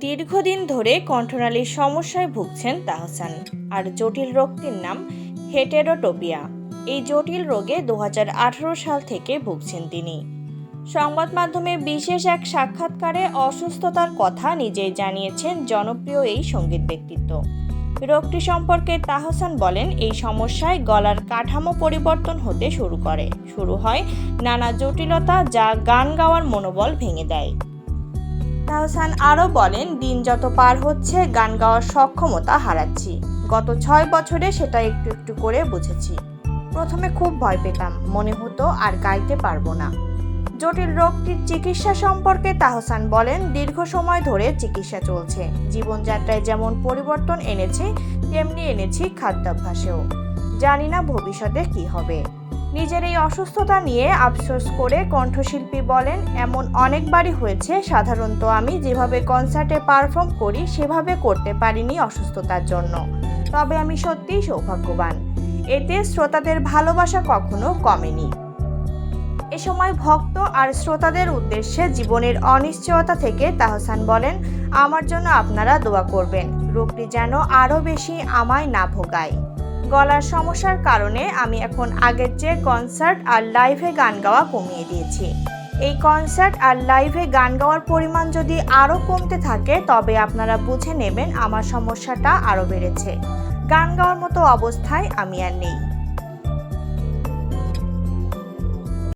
দীর্ঘদিন ধরে কণ্ঠনালীর সমস্যায় ভুগছেন তাহসান। আর জটিল রোগটির নাম হেটেরোটোপিয়া। এই জটিল রোগে দু হাজার আঠেরো সাল থেকে ভুগছেন তিনি। সংবাদ মাধ্যমে বিশেষ এক সাক্ষাৎকারে অসুস্থতার কথা নিজেই জানিয়েছেন জনপ্রিয় এই সংগীত ব্যক্তিত্ব। রোগটি সম্পর্কে তাহসান বলেন, এই সমস্যায় গলার কাঠামো পরিবর্তন হতে শুরু করে। শুরু হয় নানা জটিলতা যা গান গাওয়ার মনোবল ভেঙে দেয়। তাহসান আরও বলেন, দিন যত পার হচ্ছে, গান গাওয়ার সক্ষমতা হারাচ্ছি। গত ছয় বছরে সেটা একটু একটু করে বুঝেছি। প্রথমে খুব ভয় পেতাম, মনে হতো আর গাইতে পারব না। জটিল রোগটির চিকিৎসা সম্পর্কে তাহসান বলেন, দীর্ঘ সময় ধরে চিকিৎসা চলছে। জীবনযাত্রায় যেমন পরিবর্তন এনেছি, তেমনি এনেছি খাদ্যাভ্যাসেও। জানি না ভবিষ্যতে কি হবে। নিজের এই অসুস্থতা নিয়ে আফসোস করে কণ্ঠশিল্পী বলেন, এমন অনেকবারই হয়েছে, সাধারণত আমি যেভাবে কনসার্টে পারফর্ম করি, সেভাবে করতে পারিনি অসুস্থতার জন্য। তবে আমি সত্যিই সৌভাগ্যবান। এতে শ্রোতাদের ভালোবাসা কখনো কমেনি। এ সময় ভক্ত আর শ্রোতাদের উদ্দেশ্যে জীবনের অনিশ্চয়তা থেকে তাহসান বলেন, আমার জন্য আপনারা দোয়া করবেন। রোগটি যেন আরও বেশি আমায় না ভোগায়। গলার সমস্যার কারণে আমি এখন আগের চেয়ে কনসার্ট আর লাইভে গান গাওয়া কমিয়ে দিয়েছি। এই কনসার্ট আর লাইভে গান গাওয়ার পরিমাণ যদি আরও কমতে থাকে, তবে আপনারা বুঝে নেবেন আমার সমস্যাটা আরও বেড়েছে। গান গাওয়ার মতো অবস্থায় আমি আর নেই।